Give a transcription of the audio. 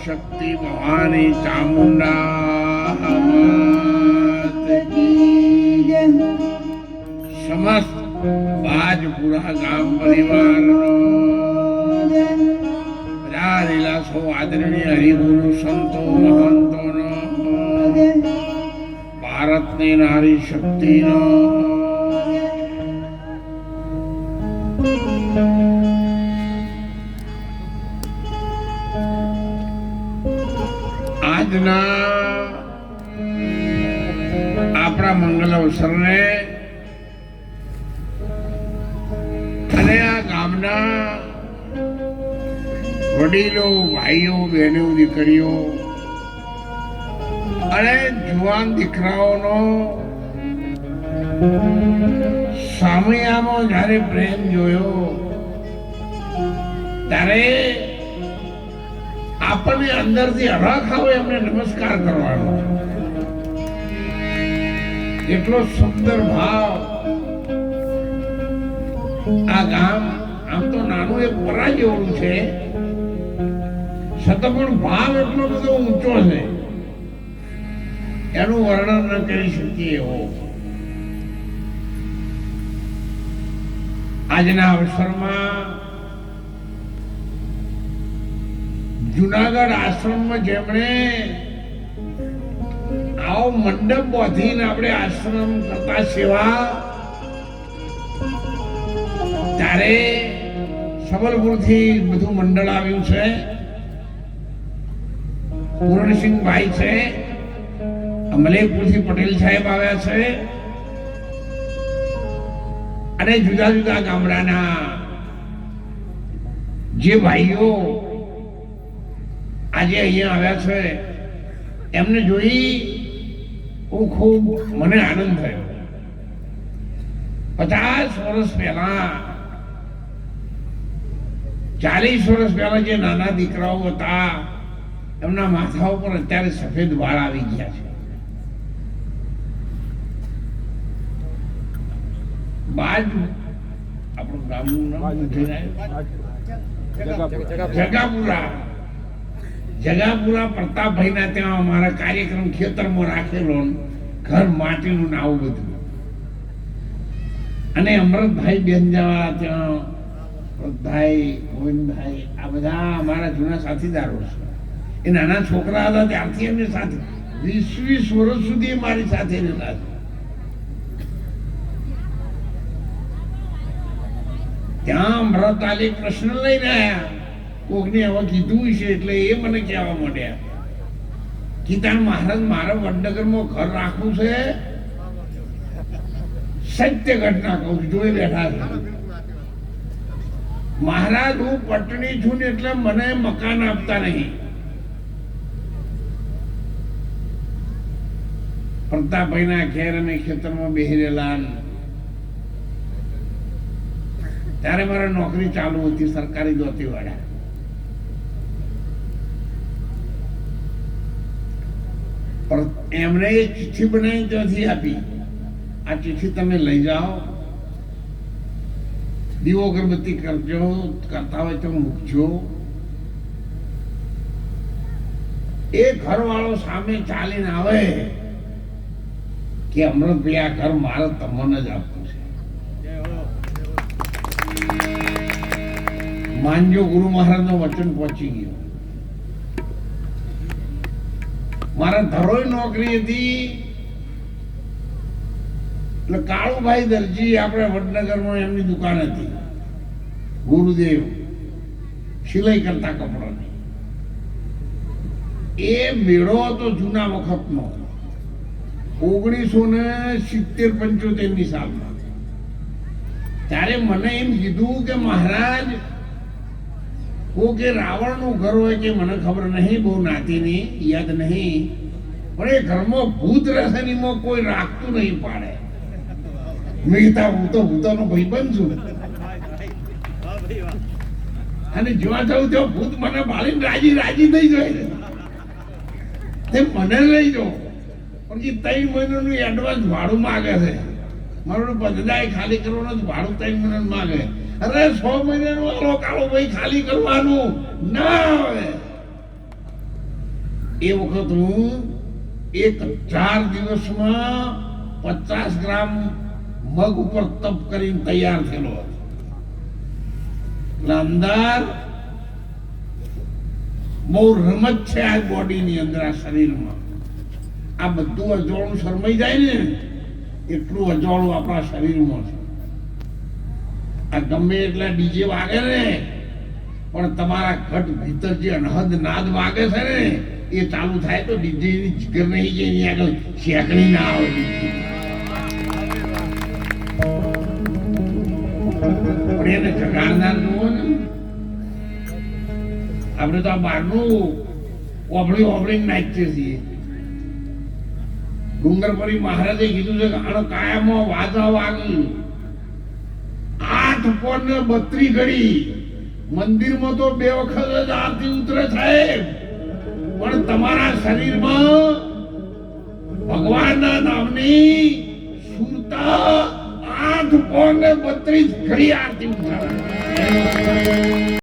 શક્તિ ભવાની ચામુંડા સમસ્ત બાજપુરા ગામ પરિવારનો બધા લીલાસો આદરણીય હરિગુરુ સંતો મહંતોનો ભારતની નારી શક્તિનો આજના આપણા મંગલ અવસરને અને આ ગામના વડીલો, ભાઈઓ, બહેનો, દીકરીઓ અને જુવાન દીકરાઓનો સામૈયામાં જ્યારે પ્રેમ જોયો, ત્યારે આપણને અંદરથી હરખ આવે એમને નમસ્કાર કરવાનો એટલો સુંદર ભાવ. આ ગામ આમ તો નાનું એક પરા જેવું છે. છતાં પણ ભાવ એટલો બધો ઊંચો છે. એનું વર્ણન ન કરી શકીએ એવો. આજના અવસરમાં જુનાગઢ આશ્રમમાં જેમણે આવો મંડપ બાંધીને આપણે આશ્રમ કરતા સેવા, ત્યારે સબલપુરથી બધું મંડળ આવ્યું છે. પૂરણસિંહભાઈ છે અમલેકપુરથી પટેલ સાહેબ આવ્યા છે, અને જુદા જુદા ગામડાના જે ભાઈઓ આજે અહીંયા આવ્યા છે એમને જોઈ હું ખૂબ મને આનંદ થયો. પચાસ વર્ષ પહેલા ચાલીસ વર્ષ પહેલા જે નાના દીકરાઓ હતા એમના માથા ઉપર અત્યારે સફેદ વાળ આવી ગયા છે. બાજ આપણું ગામનું નામ જગાપુરા. જગાપુરા પ્રતાપભાઈના ત્યાં અમારા કાર્યક્રમ ખેતરમાં રાખેલો ઘર માટીનું આવું બધું. અને અમૃતભાઈ બેનજાવાળા ત્યાં અમૃતભાઈ ગોવિંદભાઈ, આ બધા અમારા જૂના સાથીદારો છે. એ નાના છોકરા હતા ત્યારથી એમની સાથે વીસ વીસ વર્ષ સુધી મારી સાથે રહેલા છે. ત્યાં અમૃતાલી પ્રશ્ન લઈને આવ્યા કોકને હવે કીધું છે એટલે એ મને કહેવા માંડ્યા. કીધા, મહારાજ, મારા વડનગરમાં ઘર રાખવું છે? સત્ય ઘટના કહું જોઈ બેઠા છે. મહારાજ, હું પટણી છું ને એટલે મને મકાન આપતા નહીં. પ્રતાપભાઈના ઘેર અમે ખેતરમાં બેહરેલા ત્યારે મારે નોકરી ચાલુ હતી, સરકારી દોતી વાળા પણ એમણે એ ચિઠ્ઠી બનાવી ત્યાંથી આપી. આ ચિઠ્ઠી તમે લઈ જાઓ. દીવો અગરબત્તી કરજો, કરતા હોય તો મૂકજો. એ ઘરવાળો સામે ચાલીને આવે કે અમૃતભાઈ આ ઘર મારે તમને જ આપવું છે. માનજો ગુરુ મહારાજનું વચન પહોંચી ગયું. મારા ધરોઈ નોકરી હતી. એટલે કાળુભાઈ દરજી આપણે વડનગરમાં એમની દુકાન હતી. ગુરુદેવ, સિલાઈ કરતા કપડાની. એ મેળો હતો જૂના વખતનો. ઓગણીસો ને સિત્તેર પંચોતેરની સાલમાં. ત્યારે મને એમ કીધું કે મહારાજ કો કે રાવણનું ઘર હોય કે મને ખબર નહીં, બહુ નાતીની યાદ નહીં. પણ એ ઘરમાં ભૂત રહેશે કોઈ રાખતું નહીં પાડે. મેં કીધા હું તો ભૂતોનો ભાઈબંધ છું. અને જોવા જાઉં તો ભૂત મને બાળીને રાજી રાજી થઈ જાય તે મને લઈ જો. પણ એ ત્રણ મહિનાનું એડવાન્સ ભાડું માગે છે. મારું બધાય ખાલી કરવાનું જ ભાડું ત્રણ મહિનાનું માગે. અરે છ મહિનાનું આલો કાળો ભાઈ ખાલી કરવાનું. ના આવે. એ વખત હું એક ચાર દિવસમાં પચાસ ગ્રામ મગ ઉપર તપ કરીને તૈયાર થયેલો હતો. એટલે બહુ રમત છે આ બોડીની અંદર, આ શરીરમાં. આ બધું અજોળું શરમાઈ જાય ને, એટલું અજોળું આપણા શરીરમાં છે. આ ગમે એટલા ડીજે વાગે ને પણ તમારા ઘટ ભીતર જે અનહદ નાદ વાગે છે ને, એ ચાલુ થાય તો ડીજેની જીગર નહીં કે એની આગળ શેકણી ના આવે ડુંગરપરી મહારાજે કીધું છે કે આનો કાયામાં વાજા વાગ્યું આઠ પોર ને બત્રી ઘડી. મંદિરમાં તો બે વખત જ આરતી ઉતરે સાહેબ પણ તમારા શરીરમાં ભગવાનના નામની સુરતા આઠ પોર ને બત્રીસ ઘડી આરતી ઉતારે.